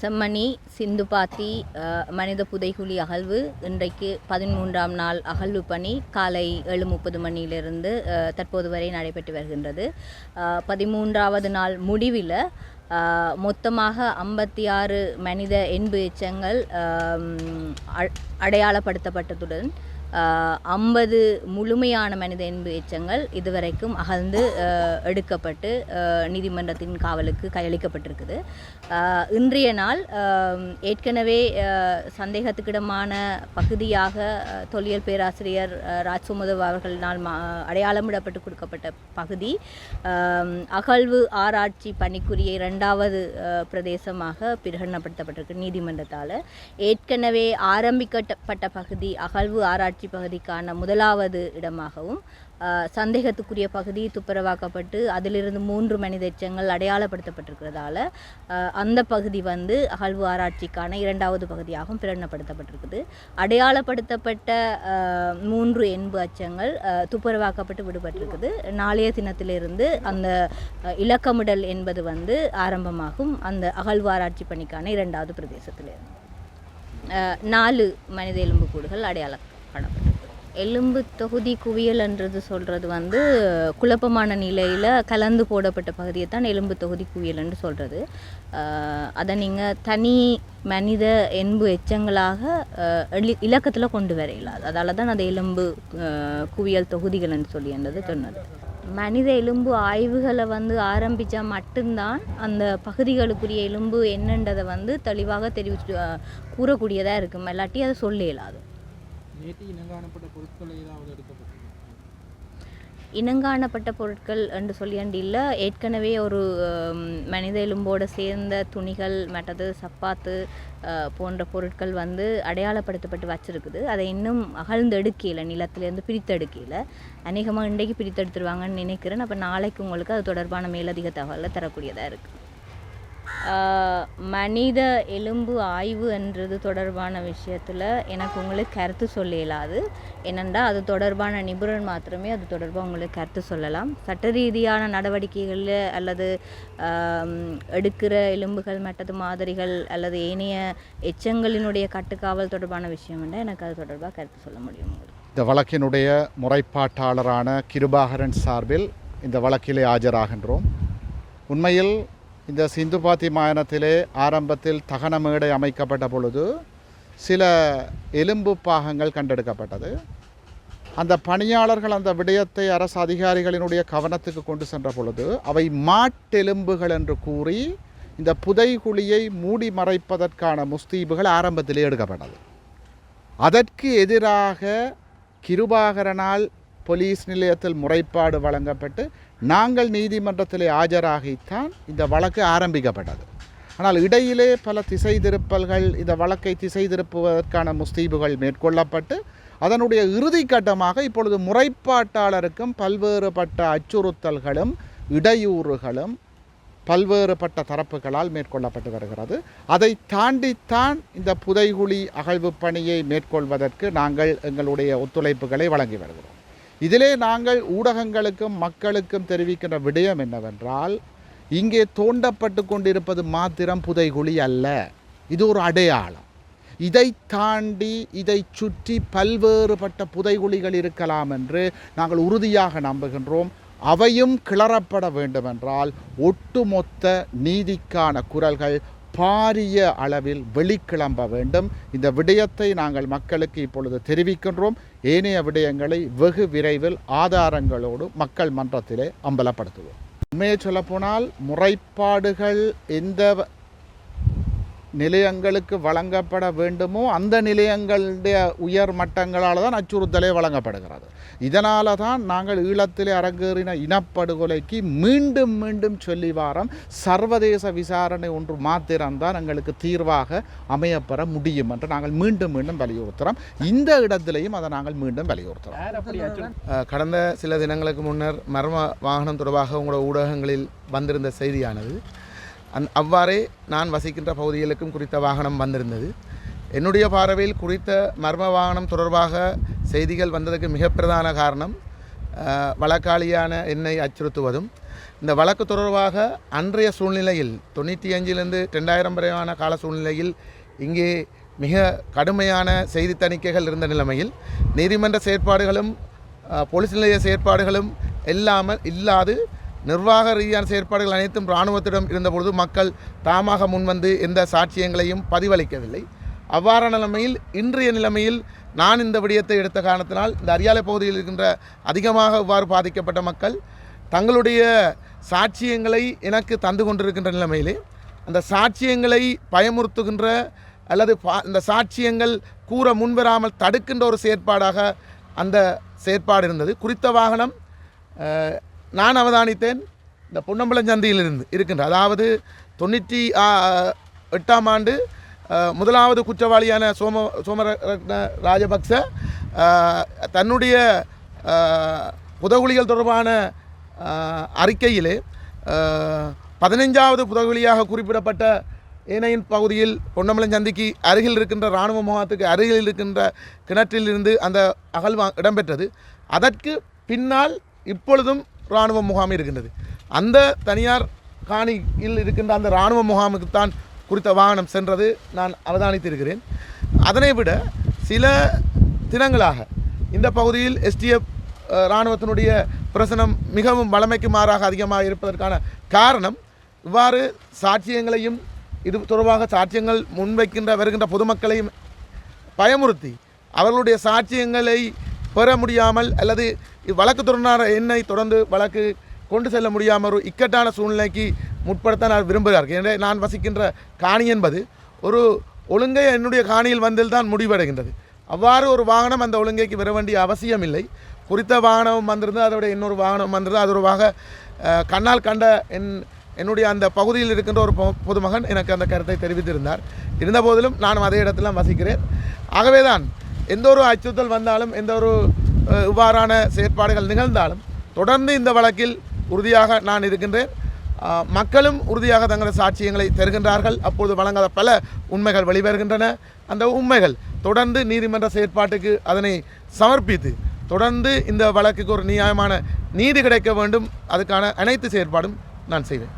செம்மணி சிந்துபாத்தி மனித புதைகுழி அகழ்வு இன்றைக்கு பதிமூன்றாம் நாள் அகழ்வு பணி காலை ஏழு முப்பது மணியிலிருந்து தற்போது வரை நடைபெற்று வருகின்றது. பதிமூன்றாவது நாள் முடிவில் மொத்தமாக ஐம்பத்தி ஆறு மனித எண்பு எச்சங்கள் அ- அடையாளப்படுத்தப்பட்டதுடன் ஐம்பது முழுமையான மனித இன்பு எச்சங்கள் இதுவரைக்கும் அகழ்ந்து எடுக்கப்பட்டு நீதிமன்றத்தின் காவலுக்கு கையளிக்கப்பட்டிருக்குது. இன்றைய நாள் ஏற்கனவே சந்தேகத்துக்கிடமான பகுதியாக தொல்லியல் பேராசிரியர் அஹ், ராஜ்சுமதவ் அவர்களினால் அடையாளமிடப்பட்டு கொடுக்கப்பட்ட பகுதி அகழ்வு ஆராய்ச்சி பணிக்குரிய இரண்டாவது பிரதேசமாக பிரகடனப்படுத்தப்பட்டிருக்கு நீதிமன்றத்தால். ஏற்கனவே ஆரம்பிக்கப்பட்ட பகுதி அகழ்வு ஆராய்ச்சி பகுதிக்கான முதலாவது இடமாகவும் சந்தேகத்துக்குரிய பகுதி துப்புரவாக்கப்பட்டு அதிலிருந்து மூன்று மனித எச்சங்கள் அடையாளப்படுத்தப்பட்டிருக்கிறதால அந்த பகுதி வந்து அகழ்வு ஆராய்ச்சிக்கான இரண்டாவது பகுதியாகவும் பிரகடனப்படுத்தப்பட்டிருக்குது. அடையாளப்படுத்தப்பட்ட மூன்று என்பு அச்சங்கள் துப்புரவாக்கப்பட்டு விடுபட்டிருக்குது. நாளைய தினத்திலிருந்து அந்த இலக்கமிடல் என்பது வந்து ஆரம்பமாகும். அந்த அகழ்வு ஆராய்ச்சி பணிக்கான இரண்டாவது பிரதேசத்திலிருந்து. நாலு மனித எலும்புக்கூடுகள் அடையாளம். காணப்பட்டிருக்கு எலும்பு தொகுதி குவியல் என்றது சொல்கிறது வந்து குழப்பமான நிலையில் கலந்து போடப்பட்ட பகுதியை தான் எலும்பு தொகுதி குவியல் என்று சொல்கிறது அதை நீங்கள் தனி மனித என்பு எச்சங்களாக எளி இலக்கத்தில் கொண்டு வர இல்லாது அதால தான் அது எலும்பு குவியல் தொகுதிகள் என்று சொல்லி என்றது சொன்னது. மனித எலும்பு ஆய்வுகளை வந்து ஆரம்பித்தா மட்டும்தான் அந்த பகுதிகளுக்குரிய எலும்பு என்னன்றதை வந்து தெளிவாக தெரிவிச்சு கூறக்கூடியதாக இருக்கும். இல்லாட்டி அதை சொல்ல இயலாது. நேற்று இனங்காணப்பட்ட பொருட்கள் ஏதாவது எடுக்கப்பட்டது இனங்காணப்பட்ட பொருட்கள் என்று சொல்லியாண்டு இல்லை ஏற்கனவே ஒரு மனித எலும்போடு சேர்ந்த துணிகள் மற்றது சப்பாத்து போன்ற பொருட்கள் வந்து அடையாளப்படுத்தப்பட்டு வச்சுருக்குது. அதை இன்னும் அகழ்ந்தெடுக்கையில் நிலத்திலேருந்து பிரித்தெடுக்கல அநேகமாக இன்றைக்கு பிரித்தெடுத்துருவாங்கன்னு நினைக்கிறேன். அப்போ நாளைக்கு உங்களுக்கு அது தொடர்பான மேலதிக தகவலை தரக்கூடியதாக இருக்குது மனித எலும்பு ஆய்வு என்றது தொடர்பான விஷயத்தில் எனக்கு உங்களுக்கு கருத்து சொல்ல இயலாது ஏனென்றால் அது தொடர்பான நிபுணர் மாத்திரமே அது தொடர்பாக உங்களுக்கு கருத்து சொல்லலாம். சட்ட ரீதியான நடவடிக்கைகளில் அல்லது எடுக்கிற எலும்புகள் மற்றது மாதிரிகள் அல்லது ஏனைய எச்சங்களினுடைய கட்டுக்காவல் தொடர்பான விஷயம் என்றால் எனக்கு அது தொடர்பாக கருத்து சொல்ல முடியும் இந்த வழக்கினுடைய முறைப்பாட்டாளரான கிருபாகரன் சார்பில் இந்த வழக்கிலே ஆஜராகின்றோம். உண்மையில் இந்த சிந்துபாத்தி மாயனத்திலே ஆரம்பத்தில் தகன மேடை அமைக்கப்பட்ட பொழுது சில எலும்பு பாகங்கள் கண்டெடுக்கப்பட்டது. அந்த பணியாளர்கள் அந்த விடயத்தை அரசு அதிகாரிகளினுடைய கவனத்துக்கு கொண்டு சென்ற பொழுது அவை மாட்டெலும்புகள் என்று கூறி இந்த புதைகுழியை மூடி மறைப்பதற்கான முஸ்தீபுகள் ஆரம்பத்திலே எடுக்கப்பட்டது. அதற்கு எதிராக கிருபாகரனால் போலீஸ் நிலையத்தில் முறைப்பாடு வழங்கப்பட்டு நாங்கள் நீதிமன்றத்தில் ஆஜராகித்தான் இந்த வழக்கு ஆரம்பிக்கப்பட்டது. ஆனால் இடையிலே பல திசை திருப்பல்கள் இந்த வழக்கை திசை திருப்புவதற்கான முஸ்தீபுகள் மேற்கொள்ளப்பட்டு அதனுடைய இறுதி கட்டமாக இப்பொழுது முறைப்பாட்டாளருக்கும் பல்வேறுபட்ட அச்சுறுத்தல்களும் இடையூறுகளும் பல்வேறுபட்ட தரப்புகளால் மேற்கொள்ளப்பட்டு வருகிறது. அதை தாண்டித்தான் இந்த புதைகுழி அகழ்வு பணியை மேற்கொள்வதற்கு நாங்கள் எங்களுடைய ஒத்துழைப்புகளை வழங்கி வருகிறோம். இதிலே நாங்கள் ஊடகங்களுக்கும் மக்களுக்கும் தெரிவிக்கின்ற விடயம் என்னவென்றால் இங்கே தோண்டப்பட்டு கொண்டிருப்பது மாத்திரம் புதைகுழி அல்ல இது ஒரு அடையாளம். இதை தாண்டி இதை சுற்றி பல்வேறுபட்ட புதைகுழிகள் இருக்கலாம் என்று நாங்கள் உறுதியாக நம்புகின்றோம். அவையும் கிளறப்பட வேண்டுமென்றால் ஒட்டுமொத்த நீதிக்கான குரல்கள் பாரிய அளவில் வெளிக்கிளம்ப வேண்டும். இந்த விடயத்தை நாங்கள் மக்களுக்கு இப்பொழுது தெரிவிக்கின்றோம். ஏனைய விடயங்களை வெகு விரைவில் ஆதாரங்களோடு மக்கள் மன்றத்திலே அம்பலப்படுத்துவோம். உண்மையை சொல்லப்போனால் முறைப்பாடுகள் எந்த நிலையங்களுக்கு வழங்கப்பட வேண்டுமோ அந்த நிலையங்களுடைய உயர் மட்டங்களால் தான் அச்சுறுத்தலே வழங்கப்படுகிறது. இதனால தான் நாங்கள் ஈழத்திலே அரங்கேறின இனப்படுகொலைக்கு மீண்டும் மீண்டும் சொல்லி வாரம் சர்வதேச விசாரணை ஒன்று மாத்திரம்தான் எங்களுக்கு தீர்வாக அமையப்பெற முடியும் என்று நாங்கள் மீண்டும் மீண்டும் வலியுறுத்துகிறோம் இந்த இடத்திலையும் அதை நாங்கள் மீண்டும் வலியுறுத்துகிறோம் கடந்த சில தினங்களுக்கு முன்னர் மர்ம வாகனம் தொடர்பாக உங்களோட ஊடகங்களில் வந்திருந்த செய்தியானது அந் அவ்வாறே நான் வசிக்கின்ற பகுதிகளுக்கும் குறித்த வாகனம் வந்திருந்தது. என்னுடைய பார்வையில் குறித்த மர்ம வாகனம் தொடர்பாக செய்திகள் வந்ததுக்கு மிக பிரதான காரணம் வழக்காளியான என்னை அச்சுறுத்துவதும் இந்த வழக்கு தொடர்பாக அன்றைய சூழ்நிலையில் தொண்ணூற்றி அஞ்சிலிருந்து ரெண்டாயிரம் வரையான கால சூழ்நிலையில் இங்கே மிக கடுமையான செய்தி தணிக்கைகள் இருந்த நிலைமையில் நீதிமன்ற செயற்பாடுகளும் போலீஸ் நிலைய செயற்பாடுகளும் இல்லாமல் இல்லாது நிர்வாக ரீதியான செயற்பாடுகள் அனைத்தும் இராணுவத்திடம் இருந்தபொழுது மக்கள் தாமாக முன்வந்து எந்த சாட்சியங்களையும் பதிவளிக்கவில்லை. அவ்வாறான நிலைமையில் இன்றைய நிலைமையில் நான் இந்த விடயத்தை எடுத்த காரணத்தினால் இந்த அரியாலை பகுதியில் இருக்கின்ற அதிகமாக இவ்வாறு பாதிக்கப்பட்ட மக்கள் தங்களுடைய சாட்சியங்களை எனக்கு தந்து கொண்டிருக்கின்ற நிலைமையிலே அந்த சாட்சியங்களை பயமுறுத்துகின்ற அல்லது பா- இந்த சாட்சியங்கள் கூற முன்வராமல் தடுக்கின்ற ஒரு செயற்பாடாக அந்த செயற்பாடு இருந்தது. குறித்த வாகனம் நான் அவதானித்தேன். இந்த பொன்னம்பலம் இருந்து இருக்கின்ற அதாவது தொண்ணூற்றி எட்டாம் ஆண்டு முதலாவது குற்றவாளியான சோம சோமரத்ன ராஜபக்ச தன்னுடைய அஹ், புதகுலிகள் தொடர்பான அறிக்கையிலே பதினைஞ்சாவது புதகுலியாக குறிப்பிடப்பட்ட ஏனையின் பகுதியில் பொன்னமலம் சந்திக்கு அருகில் இருக்கின்ற இராணுவ முகாத்துக்கு அருகில் இருக்கின்ற கிணற்றிலிருந்து அந்த அகழ்வா இடம்பெற்றது. அதற்கு பின்னால் இப்பொழுதும் இராணுவ முகாம் இருக்கின்றது. அந்த தனியார் காணியில் இருக்கின்ற அந்த இராணுவ முகாமுக்குத்தான் குறித்த வாகனம் சென்றது நான் அவதானித்திருக்கிறேன். அதனை விட சில தினங்களாக இந்த பகுதியில் எஸ்டிஎஃப் இராணுவத்தினுடைய பிரசனம் மிகவும் வளமைக்கு மாறாக அதிகமாக இருப்பதற்கான காரணம் இவ்வாறு சாட்சியங்களையும் இது தொடர்பாக சாட்சியங்கள் முன்வைக்கின்ற வருகின்ற பொதுமக்களையும் பயமுறுத்தி அவர்களுடைய சாட்சியங்களை பெற முடியாமல் அல்லது வழக்கு தொடர்னார் எண்ணை தொடர்ந்து வழக்கு கொண்டு செல்ல முடியாமல் ஒரு இக்கட்டான சூழ்நிலைக்கு முற்படுத்த நான் விரும்புகிறார்கள் எனவே நான் வசிக்கின்ற காணி என்பது ஒரு ஒழுங்கை என்னுடைய காணியில் வந்தில் தான் முடிவடைகின்றது. அவ்வாறு ஒரு வாகனம் அந்த ஒழுங்கைக்கு வர வேண்டிய அவசியம் இல்லை குறித்த வாகனம் வந்திருந்தால் அதோட இன்னொரு வாகனம் வந்திருந்தால் அது ஒருவாக கண்ணால் கண்ட என் என்னுடைய அந்த பகுதியில் இருக்கின்ற ஒரு பொ- பொதுமகன் எனக்கு அந்த கருத்தை தெரிவித்திருந்தார். இருந்தபோதிலும் நானும் அதே இடத்துல வசிக்கிறேன். ஆகவே தான் எந்த ஒரு அச்சுறுத்தல் வந்தாலும் எந்த ஒரு இவ்வாறான செயற்பாடுகள் நிகழ்ந்தாலும் தொடர்ந்து இந்த வழக்கில் உறுதியாக நான் இருக்கின்றேன். மக்களும் உறுதியாக தங்களது சாட்சியங்களை தருகின்றார்கள். அப்பொழுது வழங்காத பல உண்மைகள் வெளிவருகின்றன. அந்த உண்மைகள் தொடர்ந்து நீதிமன்ற செயற்பாட்டுக்கு அதனை சமர்ப்பித்து தொடர்ந்து இந்த வழக்குக்கு ஒரு நியாயமான நீதி கிடைக்க வேண்டும். அதுக்கான அனைத்து செயற்பாடும் நான் செய்வேன்.